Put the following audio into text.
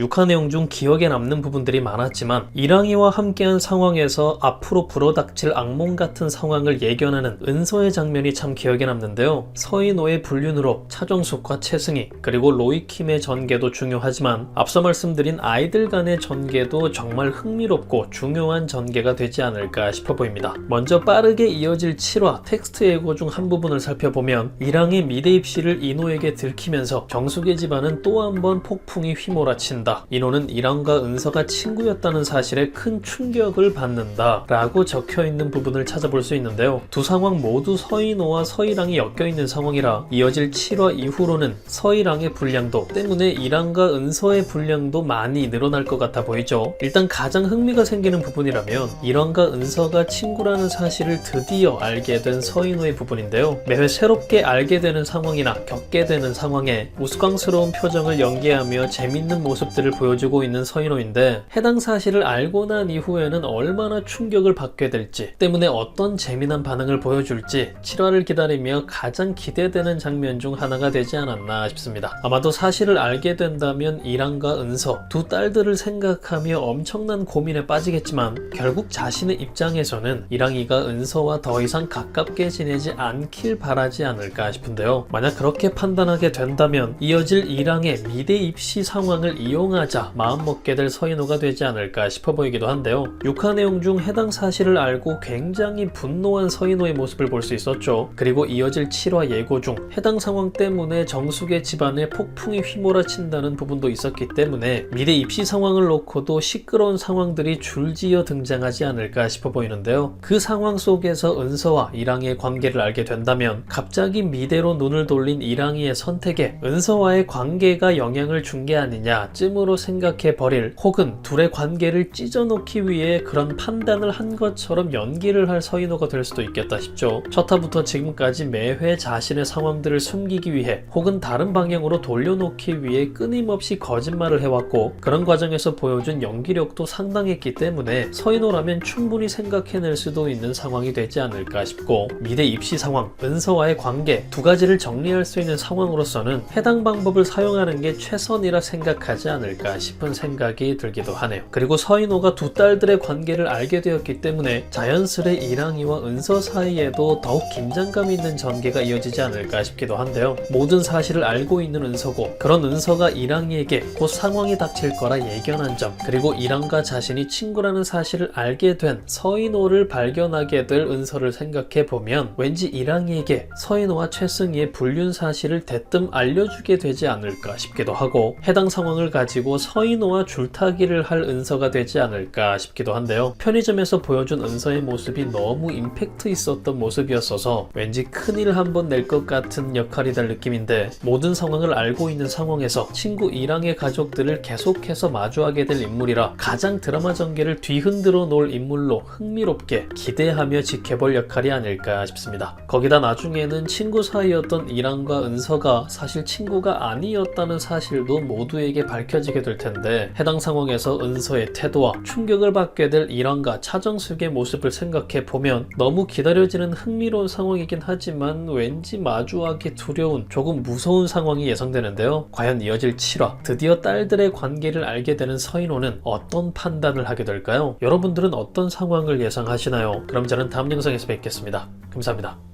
6화 내용 중 기억에 남는 부분들이 많았지만 이랑이와 함께한 상황에서 앞으로 불어닥칠 악몽 같은 상황을 예견하는 은서의 장면이 참 기억에 남는데요. 서인호의 불륜으로 차정숙과 최승희 그리고 로이킴의 전개도 중요하지만 앞서 말씀드린 아이들 간의 전개도 정말 흥미롭고 중요한 전개가 되지 않을까 싶어 보입니다. 먼저 빠르게 이어질 7화 텍스트 예고 중 한 부분을 살펴보면 이랑의 미대 입시를 이노에게 들키면서 정숙의 집안은 또 한 번 폭풍이 휘몰아친다. 이노는 이랑과 은서가 친구였다는 사실에 큰 충격을 받는다. 라고 적혀 있는 부분을 찾아볼 수 있는데요. 두 상황 모두 서인호와 서이랑이 엮여 있는 상황이라 이어질 7화 이후로는 서이랑의 분량도 때문에 이랑과 은서의 분량도 많이 늘어날 것 같아 보이죠. 일단 가장 흥미가 생기는 부분이라면 이랑과 은서가 친구라는 사실을 드디어 알게 된 서인호의 부분인데요. 매회 새롭게 알게 되는 상황이나 겪게 되는 상황에 우스꽝스러운 표정을 연기하며 재밌는 모습 들을 보여주고 있는 서인호인데 해당 사실을 알고 난 이후에는 얼마나 충격을 받게 될지 때문에 어떤 재미난 반응을 보여줄지 7화를 기다리며 가장 기대되는 장면 중 하나가 되지 않았나 싶습니다. 아마도 사실을 알게 된다면 이랑과 은서 두 딸들을 생각하며 엄청난 고민에 빠지겠지만 결국 자신의 입장에서는 이랑이가 은서와 더 이상 가깝게 지내지 않길 바라지 않을까 싶은데요. 만약 그렇게 판단하게 된다면 이어질 이랑의 미대 입시 상황을 이용 하자 마음먹게 될 서인호가 되지 않을까 싶어 보이기도 한데요. 6화 내용 중 해당 사실을 알고 굉장히 분노한 서인호의 모습을 볼 수 있었죠. 그리고 이어질 7화 예고 중 해당 상황 때문에 정숙의 집안에 폭풍이 휘몰아친다는 부분도 있었기 때문에 미래 입시 상황을 놓고도 시끄러운 상황들이 줄지어 등장하지 않을까 싶어 보이는데요. 그 상황 속에서 은서와 이랑의 관계를 알게 된다면 갑자기 미대로 눈을 돌린 이랑이의 선택에 은서와의 관계가 영향을 준 게 아니냐 쯤 으로 생각해 버릴 혹은 둘의 관계를 찢어놓기 위해 그런 판단을 한 것처럼 연기를 할 서인호가 될 수도 있겠다 싶죠. 첫 화부터 지금까지 매회 자신의 상황들을 숨기기 위해 혹은 다른 방향으로 돌려놓기 위해 끊임없이 거짓말을 해왔고 그런 과정에서 보여준 연기력도 상당했기 때문에 서인호라면 충분히 생각해낼 수도 있는 상황이 되지 않을까 싶고 미대 입시 상황, 은서와의 관계 두 가지를 정리할 수 있는 상황으로서는 해당 방법을 사용하는 게 최선이라 생각하지 않을까 싶은 생각이 들기도 하네요. 그리고 서인호가 두 딸들의 관계를 알게 되었기 때문에 자연스레 이랑이와 은서 사이에도 더욱 긴장감 있는 전개가 이어지지 않을까 싶기도 한데요. 모든 사실을 알고 있는 은서고 그런 은서가 이랑이에게 곧 상황이 닥칠 거라 예견한 점 그리고 이랑과 자신이 친구라는 사실을 알게 된 서인호를 발견하게 될 은서를 생각해 보면 왠지 이랑이에게 서인호와 최승희의 불륜 사실을 대뜸 알려주게 되지 않을까 싶기도 하고 해당 상황을 가지 고 서인호와 줄타기를 할 은서가 되지 않을까 싶기도 한데요. 편의점에서 보여준 은서의 모습이 너무 임팩트 있었던 모습이었어서 왠지 큰일 한 번 낼 것 같은 역할이 될 느낌인데 모든 상황을 알고 있는 상황에서 친구 이랑의 가족들을 계속해서 마주하게 될 인물이라 가장 드라마 전개를 뒤흔들어 놓을 인물로 흥미롭게 기대하며 지켜볼 역할이 아닐까 싶습니다. 거기다 나중에는 친구 사이였던 이랑과 은서가 사실 친구가 아니었다는 사실도 모두에게 밝혀지 게 될 텐데 해당 상황에서 은서의 태도와 충격을 받게 될 이랑과 차정숙의 모습을 생각해 보면 너무 기다려지는 흥미로운 상황이긴 하지만 왠지 마주하기 두려운 조금 무서운 상황이 예상되는데요. 과연 이어질 7화 드디어 딸들의 관계를 알게 되는 서인호는 어떤 판단을 하게 될까요? 여러분들은 어떤 상황을 예상하시나요? 그럼 저는 다음 영상에서 뵙겠습니다. 감사합니다.